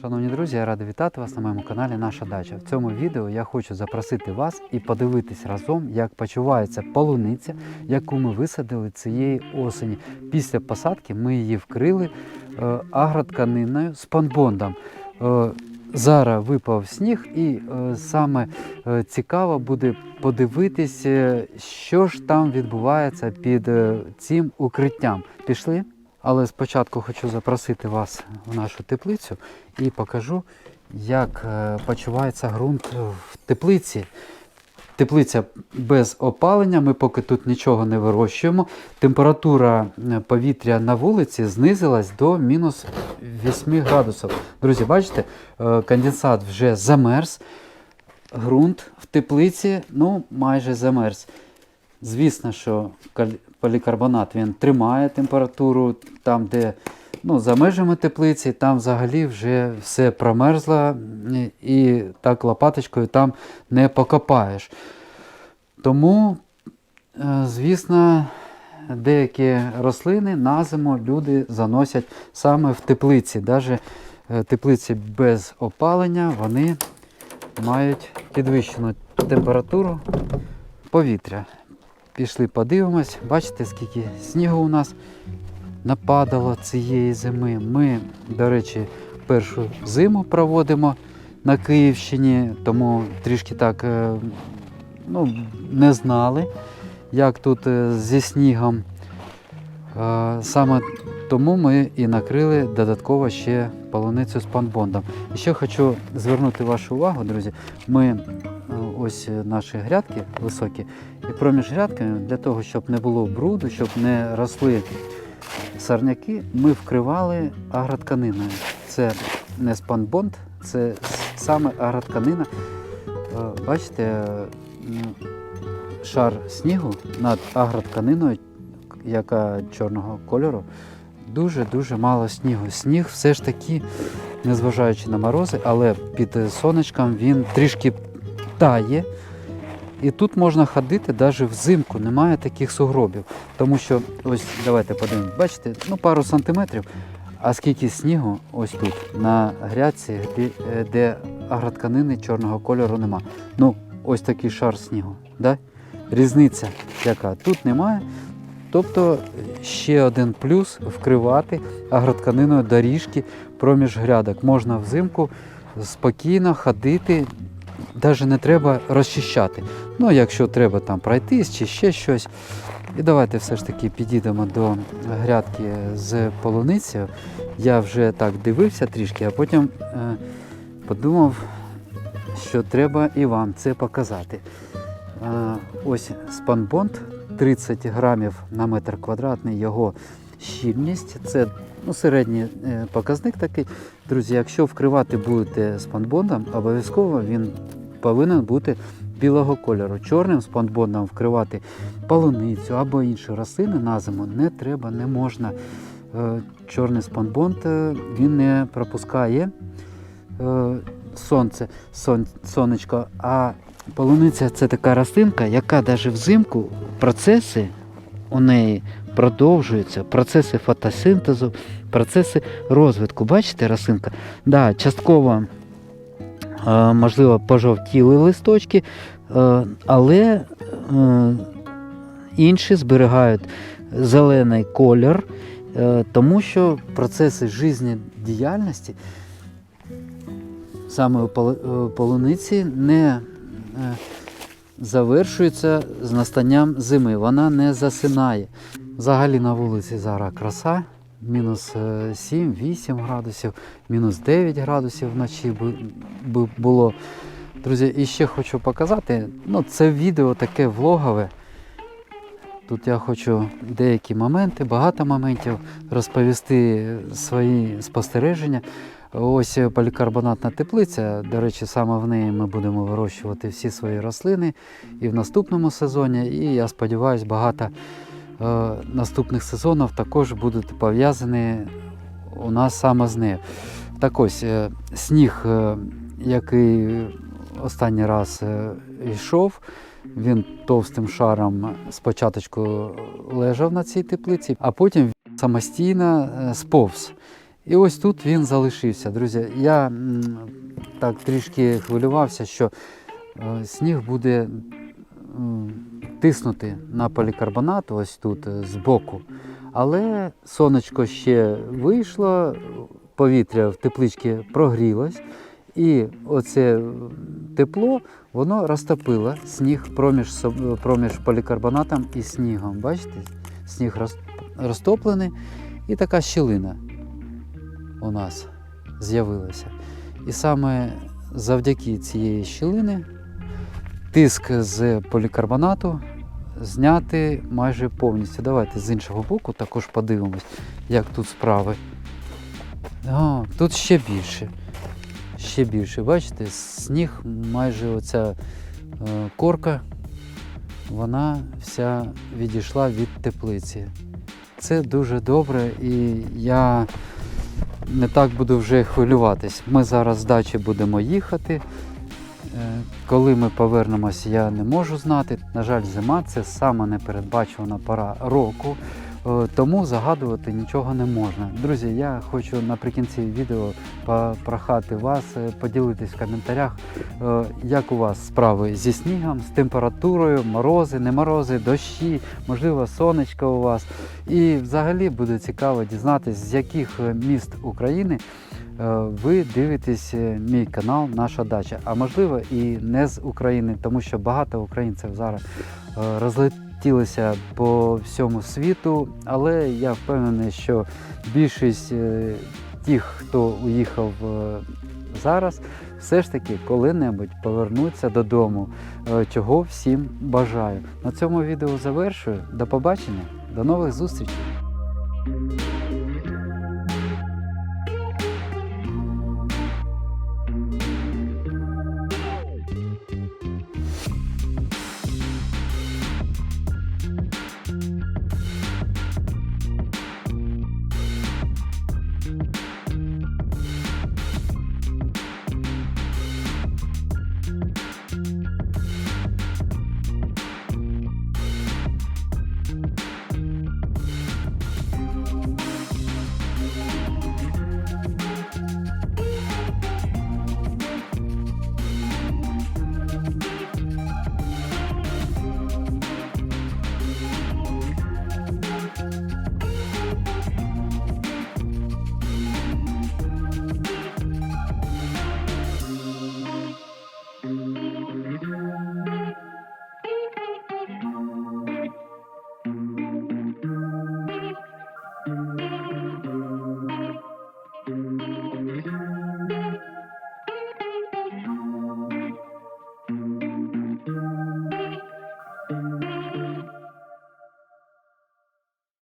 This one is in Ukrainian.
Шановні друзі, я радий вітати вас на моєму каналі Наша Дача. В цьому відео я хочу запросити вас і подивитись разом, як почувається полуниця, яку ми висадили цієї осені. Після посадки ми її вкрили е, агротканиною з панбондом. Е, зараз випав сніг, і е, саме е, цікаво буде подивитись, е, що ж там відбувається під е, цим укриттям. Пішли? Але спочатку хочу запросити вас в нашу теплицю і покажу, як е, почувається ґрунт в теплиці. Теплиця без опалення, ми поки тут нічого не вирощуємо. Температура е, повітря на вулиці знизилась до мінус 8 градусів. Друзі, бачите, е, конденсат вже замерз. Ґрунт в теплиці ну, майже замерз. Звісно, що полікарбонат він тримає температуру там, де ну, за межами теплиці, там взагалі вже все промерзло і- так лопаточкою там не покопаєш. Тому, е, звісно, деякі рослини на зиму люди заносять саме в теплиці. Навіть теплиці без опалення вони мають підвищену температуру повітря. Пішли подивимось. Бачите, скільки снігу у нас нападало цієї зими. Ми, до речі, першу зиму проводимо на Київщині, тому трішки так е, ну, не знали, як тут е, зі снігом. Е, Саме тому ми і накрили додатково ще полуницю з панбондом. І ще хочу звернути вашу увагу, друзі. Ми ось наші грядки високі, і проміж грядками для того, щоб не було бруду, щоб не росли сорняки, ми вкривали агротканиною. Це не спанбонд, це саме агротканина. Е, Бачите, е, шар снігу над агротканиною, яка чорного кольору, дуже-дуже мало снігу. Сніг все ж таки, незважаючи на морози, але під сонечком він трішки тає. І тут можна ходити навіть взимку, немає таких сугробів. Тому що, ось давайте подивимось, бачите, ну пару сантиметрів, а скільки снігу ось тут, на грядці, де, е, де агротканини чорного кольору нема. Ну, ось такий шар снігу. Да? Різниця яка тут немає. Тобто ще один плюс вкривати агротканиною доріжки проміж грядок. Можна взимку спокійно ходити, навіть не треба розчищати. Ну, якщо треба там пройтись чи ще щось. І давайте все ж таки підійдемо до грядки з полуницею. Я вже так дивився трішки, а потім е, подумав, що треба і вам це показати. Е, ось спанбонд 30 грамів на метр квадратний його щільність. Це ну, середній е, показник такий. Друзі, якщо вкривати будете спанбондом, обов'язково він повинен бути білого кольору. Чорним спанбондом вкривати полуницю або інші рослини на зиму не треба, не можна. Е, Чорний спанбонд е, він не пропускає е, сонце, сон, сонечко, а полуниця це така рослинка, яка навіть взимку процеси у неї продовжуються, процеси фотосинтезу, процеси розвитку. Бачите, рослинка? Да, частково можливо пожовтіли листочки, е, але е, інші зберігають зелений колір, е, тому що процеси життєдіяльності саме у е, полуниці не е, завершується з настанням зими. Вона не засинає. Взагалі на вулиці зараз краса. Мінус 7-8 градусів, мінус 9 градусів вночі бу- було. Друзі, і ще хочу показати, ну це відео таке влогове. Тут я хочу деякі моменти, багато моментів розповісти свої спостереження. Ось полікарбонатна теплиця. До речі, саме в неї ми будемо вирощувати всі свої рослини і в наступному сезоні. І я сподіваюся, багато е, наступних сезонів також будуть пов'язані у нас саме з нею. Так ось е, сніг, е, який останній раз е, йшов, він товстим шаром спочатку лежав на цій теплиці, а потім самостійно е, сповз. І ось тут він залишився. Друзі, я так трішки хвилювався, що е, сніг буде тиснути на полікарбонат ось тут е, збоку. Але сонечко ще вийшло, повітря в тепличці прогрілось, і оце тепло воно розтопило сніг проміж, проміж полікарбонатом і снігом. Бачите? Сніг розтоплений і така щілина у нас з'явилася. І саме завдяки цієї щілини тиск з полікарбонату зняти майже повністю. Давайте з іншого боку також подивимось, як тут справи. А, тут ще більше. Ще більше. Бачите, сніг, майже оця е, корка, вона вся відійшла від теплиці. Це дуже добре і я не так буду вже хвилюватись. Ми зараз з дачі будемо їхати. Е, Коли ми повернемось, я не можу знати. На жаль, зима це саме непередбачувана пора року, е, тому загадувати нічого не можна. Друзі, я хочу наприкінці відео попрохати вас е, поділитись в коментарях, як у вас справи зі снігом, з температурою, морози, не морози, дощі, можливо, сонечко у вас. І взагалі буде цікаво дізнатися, з яких міст України ви дивитесь е, мій канал Наша дача. А можливо і не з України, тому що багато українців зараз е, розлетілися по всьому світу. Але я впевнений, що більшість е, тих, хто уїхав е, зараз, все ж таки коли-небудь повернуться додому, е, чого всім бажаю. На цьому відео завершую. До побачення, до нових зустрічей!